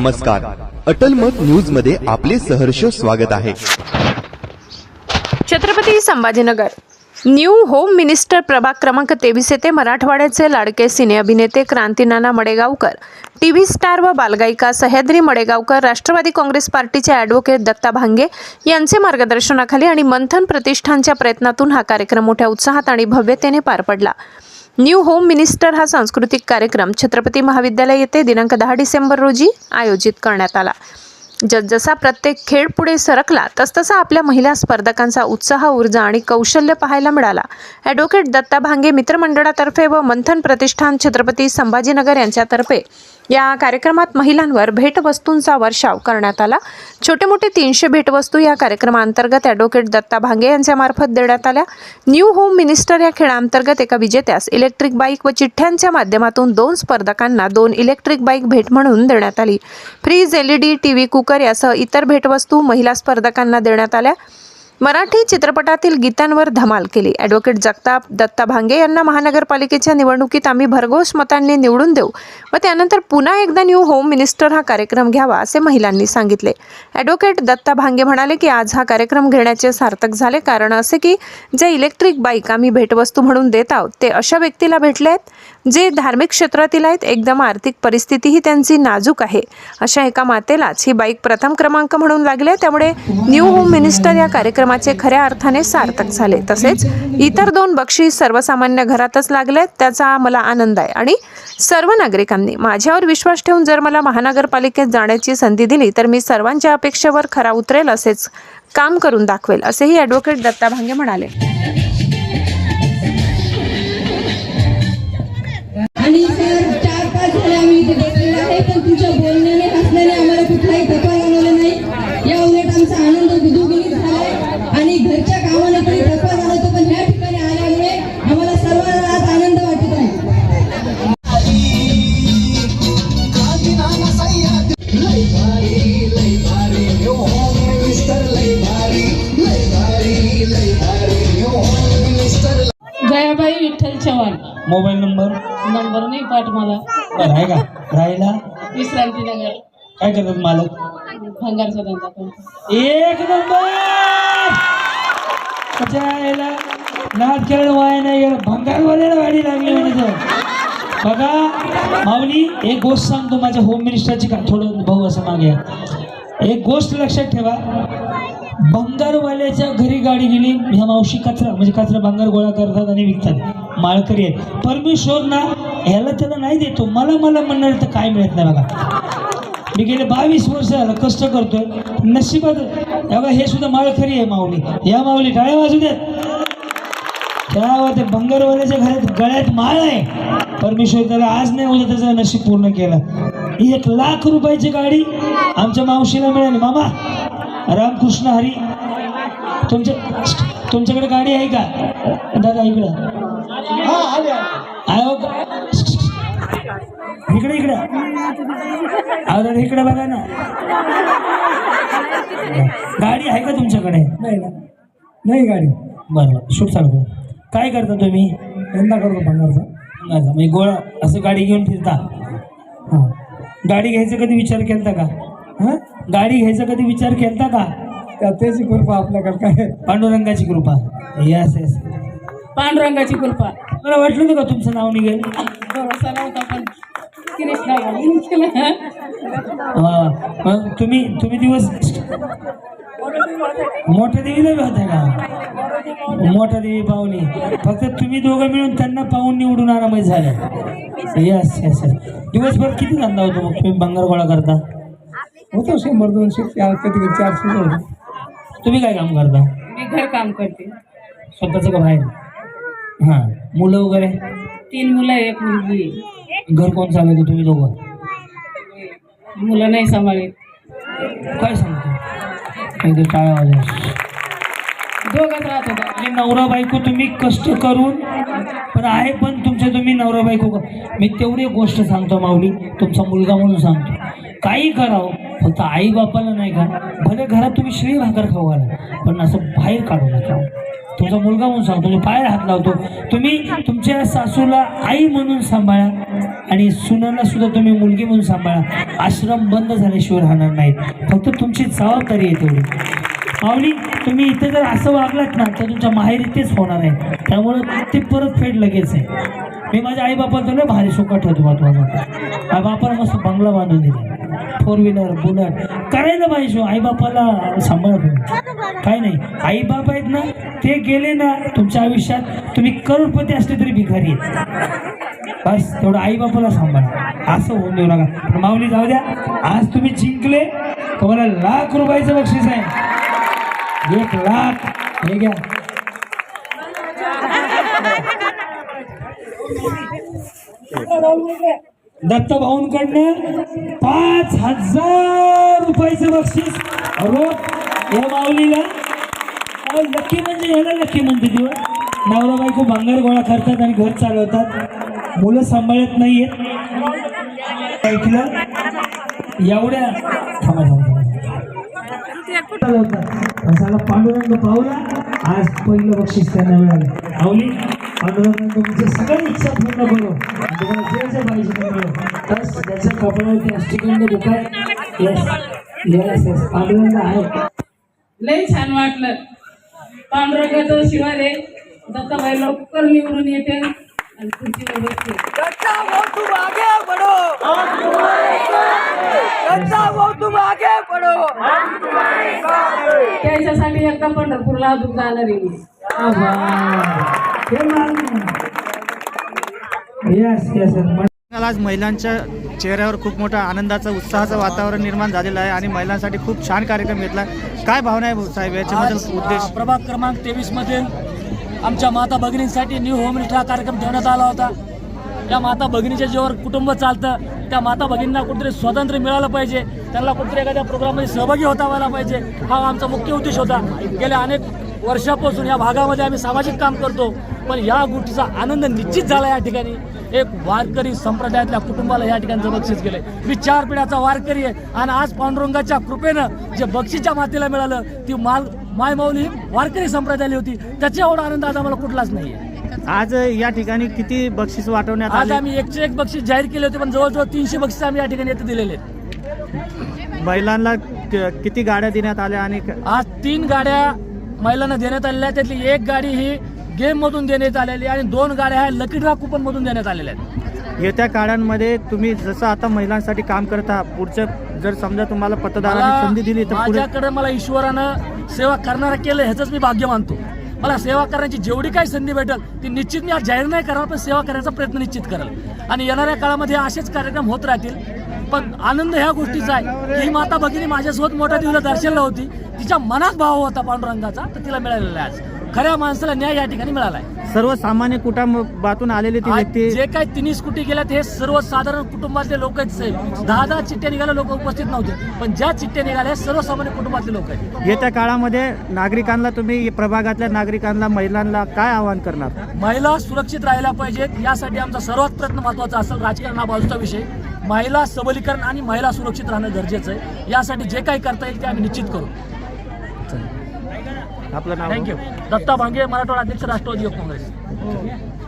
नमस्कार. अटल मत न्यूजमध्ये आपले सहर्ष स्वागत आहे. Chhatrapati Sambhajinagar. New home minister प्रभाग क्रमांक तेवीस येथे मराठवाड्याचे लाडके सिने अभिनेते Krantinana Madegaonkar T V star व बालगायिका सह्याद्री मडेगावकर राष्ट्रवादी काँग्रेस पार्टीचे ॲडव्होकेट दत्ता भांगे यांचे मार्गदर्शनाखाली आणि मंथन प्रतिष्ठानच्या प्रयत्नातून हा कार्यक्रम मोठ्या उत्साहात आणि भव्यतेने पार पडला. न्यू होम मिनिस्टर हा सांस्कृतिक कार्यक्रम छत्रपती महाविद्यालय येथे दिनांक दहा डिसेंबर रोजी आयोजित करण्यात आला. जसजसा प्रत्येक खेळ पुढे सरकला तसतसा आपल्या महिला स्पर्धकांचा उत्साह ऊर्जा आणि कौशल्य पाहायला मिळाला. ॲडव्होकेट दत्ता भांगे मित्रमंडळातर्फे व मंथन प्रतिष्ठान छत्रपती संभाजीनगर यांच्यातर्फे या कार्यक्रमात महिलांवर भेटवस्तूंचा वर्षाव करण्यात आला. छोटे मोठे तीनशे भेटवस्तू या कार्यक्रमाअंतर्गत ॲडव्होकेट दत्ता भांगे यांच्यामार्फत देण्यात आल्या. न्यू होम मिनिस्टर या खेळाअंतर्गत एका विजेत्यास इलेक्ट्रिक बाईक व चिठ्ठ्यांच्या माध्यमातून दोन स्पर्धकांना दोन इलेक्ट्रिक बाईक भेट म्हणून देण्यात आली. Fridge L E D T V cooker यासह इतर भेटवस्तू महिला स्पर्धकांना देण्यात आल्या. मराठी चित्रपटातील गीतांवर धमाल केली. ॲडव्होकेट जगताप दत्ता भांगे यांना महानगरपालिकेच्या निवडणुकीत आम्ही भरघोस मतांनी निवडून देऊ व त्यानंतर पुन्हा एकदा न्यू होम मिनिस्टर हा कार्यक्रम घ्यावा असे महिलांनी सांगितले. ॲडव्होकेट दत्ता भांगे म्हणाले की आज हा कार्यक्रम घेण्याचे सार्थक झाले कारण असे की जे इलेक्ट्रिक बाईक आम्ही भेटवस्तू म्हणून देत आहोत ते अशा व्यक्तीला भेटले आहेत जे धार्मिक क्षेत्रातील आहेत एकदम आर्थिक परिस्थितीही त्यांची नाजूक आहे. अशा एका मातेलाच ही बाईक प्रथम क्रमांक म्हणून लागले त्यामुळे न्यू होम मिनिस्टर या कार्यक्रमाचे खऱ्या अर्थाने सार्थक झाले. तसेच इतर दोन बक्षीस सर्वसामान्य घरातच लागले त्याचा मला आनंद आहे. आणि सर्व नागरिकांनी माझ्यावर विश्वास ठेवून जर मला महानगरपालिकेत जाण्याची संधी दिली तर मी सर्वांच्या अपेक्षेवर खरा उतरेल असेच काम करून दाखवेल असेही ॲडव्होकेट दत्ता भांगे म्हणाले. आणि सर चार पाच झाले आम्ही इथे बसलेलो आहे पण तुमच्या बोलण्याने हसण्याने आम्हाला कुठलाही थकवा जाणवला नाही. या उलट आमचा आनंद दुधुगुणित झालाय. आणि घरच्या कामाने Vitthal Chavan. Mobile number? Number नाही पाठ मला बरं आहे का? राहिला? विश्रांती नगर. काय करतात मालक? भंगारचा धंदा करतो एक नंबर! त्याच्या याला नाद वाया नाही गेलं. भंगारवाल्याला गाडी लागली म्हणायचं बघा माऊली एक गोष्ट सांगतो माझ्या होम मिनिस्टरची का? थोडं भाऊ असं मागे. एक गोष्ट लक्षात ठेवा. बंगारवाल्याच्या घरी गाडी गेली ह्या मावशी कचरा म्हणजे कचरा भंगार गोळा करतात आणि विकतात. माळकरी आहेत. परमेश्वर ना ह्याला त्याला नाही देतो. मला मला म्हणणार तर काय मिळत नाही बघा. मी गेले बावीस वर्ष झालं कष्ट करतोय. नशिबात बघा हे सुद्धा माळखरी आहे माऊली. या माऊली टाळ्या वाजू देत त्या ते बंगारवाल्याच्या घरात गळ्यात माळ आहे. परमेश्वर त्याला आज नाही उद्या त्याचं नशीब पूर्ण केलं. एक लाख रुपयाची गाडी आमच्या मावशीला मिळाली. मामा रामकृष्ण हरी तुमच्या तुमच्याकडे गाडी आहे का? दादा इकडं. आहे हो का? इकडे इकडे. अहो दादा इकडे बघा ना. गाडी आहे का तुमच्याकडे? नाही ना नाही गाडी. बरं बरं. चालू करू. काय करता तुम्ही? धंदा करतो भंगारचा. भंगारचा म्हणजे गोळा असं गाडी घेऊन फिरता? हां. गाडी घ्यायचा कधी विचार केलता का? हां? गाडी घ्यायचा कधी विचार केलता का? त्याची कृपा आपल्याकडे काय पांडुरंगाची कृपा. यस यस पांडुरंगाची कृपा. मला वाटलं होतं का तुमचं नाव निघेल? भरोसा नव्हता पण कृष्णा केलं हा. मग तुम्ही तुम्ही दिवस मोठ्या देवीला बी होता का? मोठ्या देवी पाहुणी. फक्त तुम्ही दोघं मिळून त्यांना पाहून निवडून आरामात झालं. यस यस यस दिवसभर किती धंदा होतो मग तुम्ही? भंगार गोळा करता? होतो शंभर दोनशे चार कधी कधी चारशे होतो तुम्ही काय काम करता? मी घर काम करते. स्वतःचं का बाहेर? हां. मुलं वगैरे? तीन मुलं आहे, एक मुलगी आहे. घर कोण चालवतो तुम्ही दोघं? मुलं नाही सांभाळीत. काय सांगतो? काहीतरी टाळ्या वाजव. दोघंच राहत होता. म्हणजे नवरा बायको तुम्ही कष्ट करून पण आहे पण तुमचे तुम्ही नवरा बायको क- मी तेवढी एक गोष्ट सांगतो माऊली तुमचा मुलगा म्हणून सांगतो. काही करावं फक्त आई बापाला नाही का? भले घरात तुम्ही श्री भाकर खाऊ घाला पण असं बाहेर काढू नका. तुमचा मुलगा म्हणून सांगतो तुझ्या पायाला हात लावतो. तुम्ही तुमच्या सासूला आई म्हणून सांभाळा आणि सुनाला सुद्धा तुम्ही मुलगी म्हणून सांभाळा. आश्रम बंद झाल्याशिवाय राहणार नाहीत. फक्त तुमची जबाबदारी आहे तेवढी. माऊली तुम्ही इथे जर असं वागलात ना तर तुमच्या माहेरी तेच होणार आहे. त्यामुळं ते परत फेड लगेच आहे. मी माझ्या आईबापाचं लय भारी सुखात ठेवतो महत्वाचं माझ्या बापाला मस्त बंगला बांधून दिला. फोर व्हीलर बुलट करायला पाहिजे शो आईबापाला सांभाळत काय नाही. आईबाप आहेत ना ते गेले ना तुमच्या आयुष्यात तुम्ही करोडपती असले तरी भिकारी आहेत. बस तेवढं आईबापाला सांभाळा. असं होऊन देऊ नका. पण माऊली जाऊ द्या. आज तुम्ही जिंकले तुम्हाला लाख रुपयाचं बक्षीस आहे. एक लाख. हे घ्या. दत्त भाऊंकडनं पाच हजार रुपयाचं बक्षीस. रोख या माऊलीला. लक्की म्हणजे याला लक्की म्हणते दिवस हो. नवरा बायको भांगर गोळा करतात आणि घर चालवतात. मुलं सांभाळत नाहीयेत. ऐकलं? एवढ्या थांबा थांबा पांडुरंग पाहुला आज पहिलं बक्षीस त्यांना मिळालं. आवली पांडुरंग तुमच्या सगळ्या इच्छा पूर्ण करो तुम्हाला जे जे पाहिजे ते मिळो बस त्याच्या कपड्यावरती अष्टगंध दुखाय येस येस येस पांडुरंग आहे लय छान वाटलं पांडुरंगाचं शिवाय रे दत्ताबाई लवकर निवडून येते आणि खुर्चीवर बसते त्याच्यासाठी एकदा पंढरपूरला अजून जाणार आहे मी. आज महिलांच्या चेहऱ्यावर खूप मोठा आनंदाचं उत्साहाचं वातावरण निर्माण झालेलं आहे आणि महिलांसाठी खूप छान कार्यक्रम घेतला काय भावना आहे भाऊ साहेब? याच्याबद्दल उद्देश? प्रभाग क्रमांक तेवीस मधील आमच्या माता भगिनींसाठी न्यू होम हा कार्यक्रम ठेवण्यात आला होता. त्या माता भगिनीच्या जीवावर कुटुंब चालतं. त्या माता भगिनींना कुठेतरी स्वातंत्र्य मिळालं पाहिजे. त्यांना कुठेतरी एखाद्या प्रोग्राममध्ये सहभागी होता आला पाहिजे. हा आमचा मुख्य उद्देश होता. गेल्या अनेक वर्षापासून या भागामध्ये आम्ही सामाजिक काम करतो पण या गोष्टीचा आनंद निश्चित झाला या ठिकाणी. एक वारकरी संप्रदायातल्या कुटुंबाला या ठिकाणचं बक्षीस गेलंय. मी चार पिढ्याचा वारकरी आहे आणि आज पांडुरंगाच्या कृपेनं जे बक्षीच्या मातेला मिळालं ती माल मायमाऊली वारकरी संप्रदायाली होती. त्याच्या एवढा आनंद आज आम्हाला कुठलाच नाहीये. आज या ठिकाणी किती बक्षीस वाटवण्यात आज आम्ही एकशे एक बक्षीस जाहीर केले होते पण जवळजवळ तीनशे बक्षीस आम्ही या ठिकाणी येथे दिलेले आहेत. महिलांना किती गाड्या देण्यात आल्या आणि आज तीन गाड्या महिलांना देण्यात आलेल्या आहेत. त्यातली एक गाडी ही गेम मधून देण्यात आलेली आहे आणि दोन गाड्या ह्या लकी ड्रा कुपन मधून देण्यात आलेल्या आहेत. येत्या काळांमध्ये तुम्ही जसं आता महिलांसाठी काम करत आहात पुढचं जर समजा तुम्हाला मतदारांनी मला- संधी दिली तर पुढे माझ्याकडे मला ईश्वरानं सेवा करणारा केलं ह्याच मी भाग्य मानतो. मला सेवा करण्याची जेवढी काही संधी भेटेल ती निश्चित मी आज जाहीर नाही करणार पण सेवा करण्याचा प्रयत्न निश्चित करेल. आणि येणाऱ्या काळामध्ये असेच कार्यक्रम होत राहतील. पण आनंद ह्या गोष्टीचा आहे. ही माता भगिनी माझ्यासोबत मोठ्या देवीला दर्शनला होती. तिच्या मनात भाव होता पांडुरंगाचा तर तिला मिळालेला आहे आज. खऱ्या माणसाला न्याय या ठिकाणी मिळाला आहे सर्वसामान्य कुटुंबातून आलेली ती आज व्यक्ती जे काही तिन्ही स्कूटी गेल्यात हे सर्वसाधारण कुटुंबातले लोक आहेत दहा दहा चिठ्ठ्या निघाल्या लोक उपस्थित नव्हते. पण ज्या चिठ्ठ्या निघाल्या हे सर्वसामान्य कुटुंबातले लोक आहेत. येत्या काळामध्ये नागरिकांना तुम्ही प्रभागातल्या नागरिकांना महिलांना काय आवाहन करणार? महिला सुरक्षित राहायला पाहिजेत. यासाठी आमचा सर्वात प्रयत्न महत्त्वाचा असेल राजकारण हा बाजूचा विषय. महिला सबलीकरण आणि महिला सुरक्षित राहणं गरजेचं आहे. यासाठी जे काही करता येईल ते आम्ही निश्चित करू. आपलं नाव थँक्यू दत्ता भांगे मराठवाडा अध्यक्ष राष्ट्रवादी युवक काँग्रेस.